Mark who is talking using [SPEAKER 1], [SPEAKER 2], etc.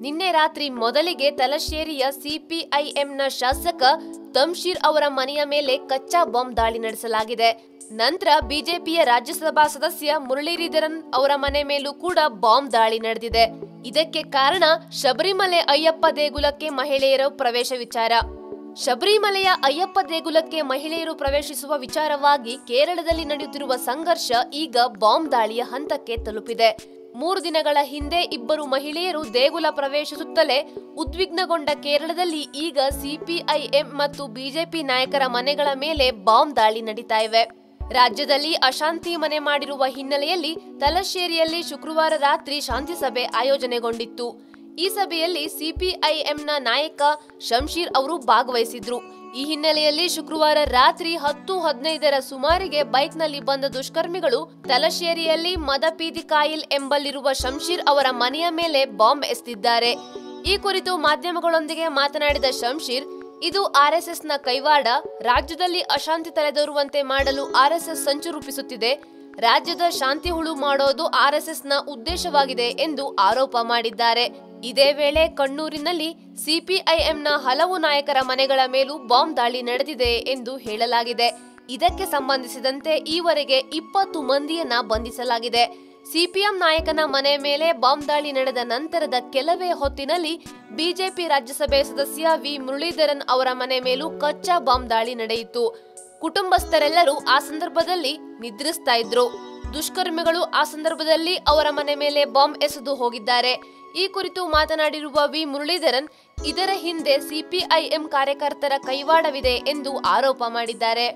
[SPEAKER 1] ನಿನ್ನೆ ರಾತ್ರಿ ಮೊದಲಿಗೆ ತಲಶೇರಿಯ ಸಿಪಿಐಎಂನ ಶಾಸಕ ತಮ್ಶೀರ್ ಅವರ ಮನೆಯ ಮೇಲೆ ಕಚ್ಚಾ ಬಾಂಬ್ ದಾಳಿ ನಡೆಸಲಾಗಿದೆ. ನಂತರ ಬಿಜೆಪಿಯ ರಾಜ್ಯಸಭಾ ಸದಸ್ಯ ಮುರಳೀಧರನ್ ಅವರ ಮನೆ ಮೇಲೂ ಕೂಡ ಬಾಂಬ್ ದಾಳಿ ನಡೆದಿದೆ. ಇದಕ್ಕೆ ಕಾರಣ ಶಬರಿಮಲೆ ಅಯ್ಯಪ್ಪ ದೇಗುಲಕ್ಕೆ ಮಹಿಳೆಯರ ಪ್ರವೇಶ ವಿಚಾರ. ಶಬರಿಮಲೆಯ ಅಯ್ಯಪ್ಪ ದೇಗುಲಕ್ಕೆ ಮಹಿಳೆಯರು ಪ್ರವೇಶಿಸುವ ವಿಚಾರವಾಗಿ ಕೇರಳದಲ್ಲಿ ನಡೆಯುತ್ತಿರುವ ಸಂಘರ್ಷ ಈಗ ಬಾಂಬ್ ದಾಳಿಯ ಹಂತಕ್ಕೆ ತಲುಪಿದೆ. ಮೂರು ದಿನಗಳ ಹಿಂದೆ ಇಬ್ಬರು ಮಹಿಳೆಯರು ದೇಗುಲ ಪ್ರವೇಶಿಸುತ್ತಲೇ ಉದ್ವಿಗ್ನಗೊಂಡ ಕೇರಳದಲ್ಲಿ ಈಗ ಸಿಪಿಐಎಂ ಮತ್ತು ಬಿಜೆಪಿ ನಾಯಕರ ಮನೆಗಳ ಮೇಲೆ ಬಾಂಬ್ ದಾಳಿ ನಡೀತಾ ಇವೆ. ರಾಜ್ಯದಲ್ಲಿ ಅಶಾಂತಿ ಮನೆ ಮಾಡಿರುವ ಹಿನ್ನೆಲೆಯಲ್ಲಿ ತಲಶೇರಿಯಲ್ಲಿ ಶುಕ್ರವಾರ ರಾತ್ರಿ ಶಾಂತಿ ಸಭೆ ಆಯೋಜನೆಗೊಂಡಿತ್ತು. ಈ ಸಭೆಯಲ್ಲಿ ಸಿಪಿಐಎಂನ ನಾಯಕ ಶಂಶೀರ್ ಅವರು ಭಾಗವಹಿಸಿದ್ರು. ಈ ಹಿನ್ನೆಲೆಯಲ್ಲಿ ಶುಕ್ರವಾರ ರಾತ್ರಿ ಹತ್ತು ಹದಿನೈದರ ಸುಮಾರಿಗೆ ಬೈಕ್ನಲ್ಲಿ ಬಂದ ದುಷ್ಕರ್ಮಿಗಳು ತಲಶೇರಿಯಲ್ಲಿ ಮದಪೀದಿ ಕಾಯಿಲ್ ಎಂಬಲ್ಲಿರುವ ಶಂಶೀರ್ ಅವರ ಮನೆಯ ಮೇಲೆ ಬಾಂಬ್ ಎಸೆದಿದ್ದಾರೆ ಈ ಕುರಿತು ಮಾಧ್ಯಮಗಳೊಂದಿಗೆ ಮಾತನಾಡಿದ ಶಂಶೀರ್, ಇದು ಆರ್ಎಸ್ಎಸ್ನ ಕೈವಾಡ, ರಾಜ್ಯದಲ್ಲಿ ಅಶಾಂತಿ ತಲೆದೋರುವಂತೆ ಮಾಡಲು ಆರ್ಎಸ್ಎಸ್ ಸಂಚು ರೂಪಿಸುತ್ತಿದೆ, ರಾಜ್ಯದ ಶಾಂತಿ ಹುಳು ಮಾಡೋದು ಆರ್ಎಸ್ಎಸ್ನ ಉದ್ದೇಶವಾಗಿದೆ ಎಂದು ಆರೋಪ ಮಾಡಿದ್ದಾರೆ. ಇದೇ ವೇಳೆ ಕಣ್ಣೂರಿನಲ್ಲಿ ಸಿಪಿಐಎಂನ ಹಲವು ನಾಯಕರ ಮನೆಗಳ ಮೇಲೂ ಬಾಂಬ್ ದಾಳಿ ನಡೆದಿದೆ ಎಂದು ಹೇಳಲಾಗಿದೆ. ಇದಕ್ಕೆ ಸಂಬಂಧಿಸಿದಂತೆ ಈವರೆಗೆ ಇಪ್ಪತ್ತು ಮಂದಿಯನ್ನ ಬಂಧಿಸಲಾಗಿದೆ. ಸಿಪಿಎಂ ನಾಯಕನ ಮನೆ ಮೇಲೆ ಬಾಂಬ್ ದಾಳಿ ನಡೆದ ನಂತರದ ಕೆಲವೇ ಹೊತ್ತಿನಲ್ಲಿ ಬಿಜೆಪಿ ರಾಜ್ಯಸಭೆ ಸದಸ್ಯ ವಿ. ಮುರಳೀಧರನ್ ಅವರ ಮನೆ ಮೇಲೂ ಕಚ್ಚಾ ಬಾಂಬ್ ದಾಳಿ ನಡೆಯಿತು. ಕುಟುಂಬಸ್ಥರೆಲ್ಲರೂ ಆ ಸಂದರ್ಭದಲ್ಲಿ ನಿದ್ರಿಸ್ತಾ ಇದ್ರು. ದುಷ್ಕರ್ಮಿಗಳು ಆ ಸಂದರ್ಭದಲ್ಲಿ ಅವರ ಮನೆ ಮೇಲೆ ಬಾಂಬ್ ಎಸೆದು ಹೋಗಿದ್ದಾರೆ. ಈ ಕುರಿತು ಮಾತನಾಡಿರುವ ವಿ. ಮುರಳೀಧರನ್, ಇದರ ಹಿಂದೆ ಸಿಪಿಐಎಂ ಕಾರ್ಯಕರ್ತರ ಕೈವಾಡವಿದೆ ಎಂದು ಆರೋಪ ಮಾಡಿದ್ದಾರೆ.